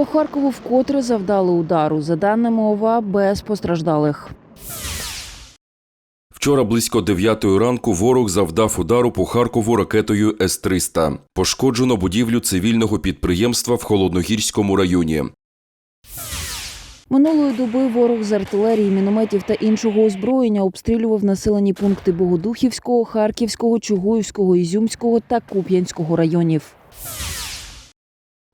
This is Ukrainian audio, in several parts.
По Харкову вкотре завдали удару. За даними ОВА, без постраждалих. Вчора близько 9 ранку ворог завдав удару по Харкову ракетою С-300. Пошкоджено будівлю цивільного підприємства в Холодногірському районі. Минулої доби ворог з артилерії, мінометів та іншого озброєння обстрілював населені пункти Богодухівського, Харківського, Чугуївського, Ізюмського та Куп'янського районів.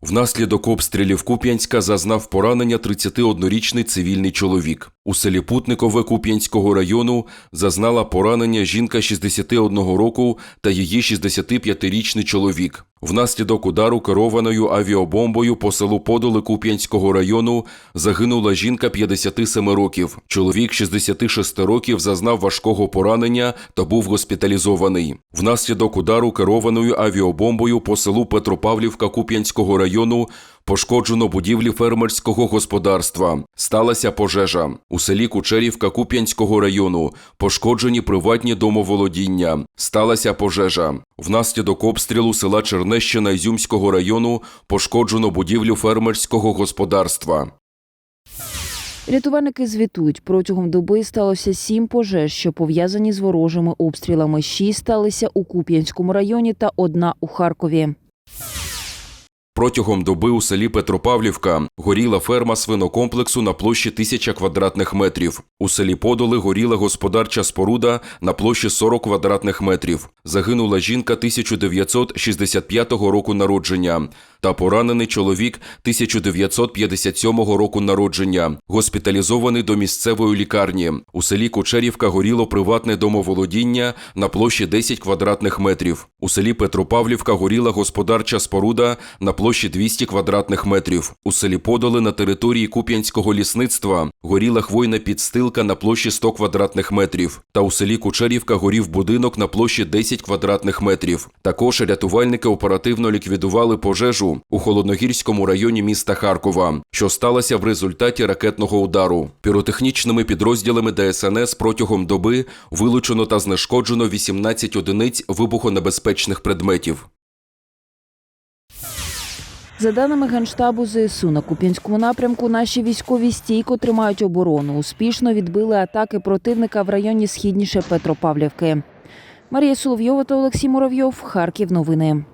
Внаслідок обстрілів Куп'янська зазнав поранення 31-річний цивільний чоловік. У селі Путникове Куп'янського району зазнала поранення жінка 61 року та її 65-річний чоловік. Внаслідок удару керованою авіабомбою по селу Подоли Куп'янського району загинула жінка 57 років. Чоловік 66 років зазнав важкого поранення та був госпіталізований. Внаслідок удару керованою авіабомбою по селу Петропавлівка Куп'янського району Пошкоджено будівлі фермерського господарства. Сталася пожежа. У селі Кучерівка Куп'янського району пошкоджені приватні домоволодіння. Сталася пожежа. Внаслідок обстрілу села Чернещина Ізюмського району пошкоджено будівлю фермерського господарства. Рятувальники звітують, протягом доби сталося сім пожеж, що пов'язані з ворожими обстрілами. Шість сталися у Куп'янському районі та одна у Харкові. Протягом доби у селі Петропавлівка горіла ферма свинокомплексу на площі 1000 квадратних метрів. У селі Подоли горіла господарча споруда на площі 40 квадратних метрів. Загинула жінка 1965 року народження та поранений чоловік 1957 року народження, госпіталізований до місцевої лікарні. У селі Кучерівка горіло приватне домоволодіння на площі 10 квадратних метрів. У селі Петропавлівка горіла господарча споруда на площі 200 квадратних метрів. У селі Подоли на території Куп'янського лісництва горіла хвойна підстилка на площі 100 квадратних метрів. Та у селі Кучерівка горів будинок на площі 10 квадратних метрів. Також рятувальники оперативно ліквідували пожежу у Холодногірському районі міста Харкова, що сталося в результаті ракетного удару. Піротехнічними підрозділами ДСНС протягом доби вилучено та знешкоджено 18 одиниць вибухонебезпечних предметів. За даними Генштабу ЗСУ, на Куп'янському напрямку наші військові стійко тримають оборону. Успішно відбили атаки противника в районі східніше Петропавлівки. Марія Соловйова та Олексій Муравйов. Харків. Новини.